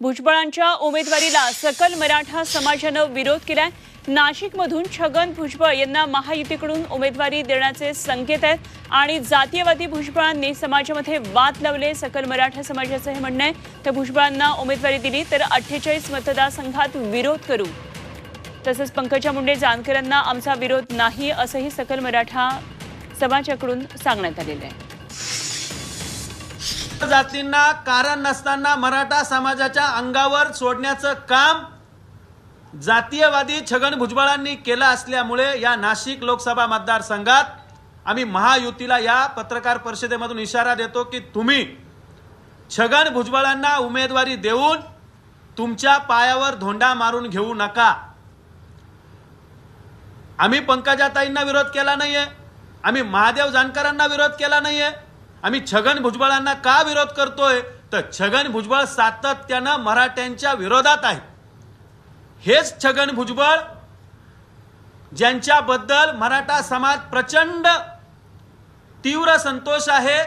भुजबळांच्या उमेदवारीला सकल मराठा समाजानं विरोध केलाय. नाशिकमधून छगन भुजबळ यांना महायुतीकडून उमेदवारी देण्याचे संकेत आहेत आणि जातीयवादी भुजबळांनी समाजामध्ये वाद लावले. सकल मराठा समाजाचं हे म्हणणं आहे. तर भुजबळांना उमेदवारी दिली तर अठ्ठेचाळीस मतदारसंघात विरोध करू. तसंच पंकजा मुंडे जानकरांना आमचा विरोध नाही असंही सकल मराठा समाजाकडून सांगण्यात आलेलं आहे. जातींना कारण नसताना मराठा समाजाच्या अंगावर सोडण्याचं काम जातीयवादी छगन भुजबळांनी केलं असल्यामुळे या नाशिक लोकसभा मतदारसंघात आम्ही महायुतीला या पत्रकार परिषदेमधून इशारा देतो की तुम्ही छगन भुजबळांना उमेदवारी देऊन तुमच्या पायावर धोंडा मारून घेऊ नका. आम्ही पंकजाताईंना विरोध केला नाहीये. आम्ही महादेव जानकरांना विरोध केला नाहीये. आम्ही छगन भुजबळांना का विरोध करतोय? तर छगन भुजबळ सातत्यानं मराठ्यांच्या विरोधात आहे हेच छगन भुजबळ ज्यांच्याबद्दल मराठा समाज प्रचंड तीव्र संतोष आहे.